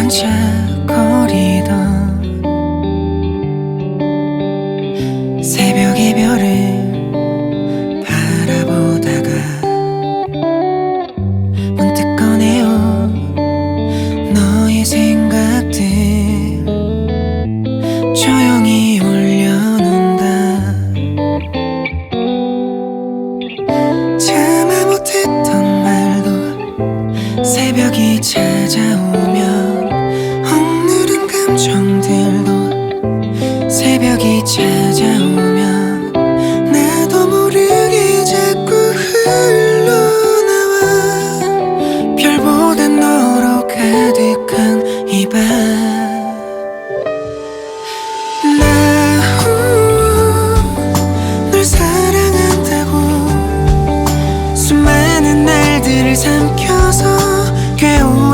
반짝거리던 새벽의 별을 바라보다가 문득 꺼내온 너의 생각들 조용히 올려놓는다. 참아 못했던 말도 새벽이 찾아오면 새벽이 찾아오면 나도 모르게 자꾸 흘러나와. 별보다 너로 가득한 이밤. 삼켜서 괴로워.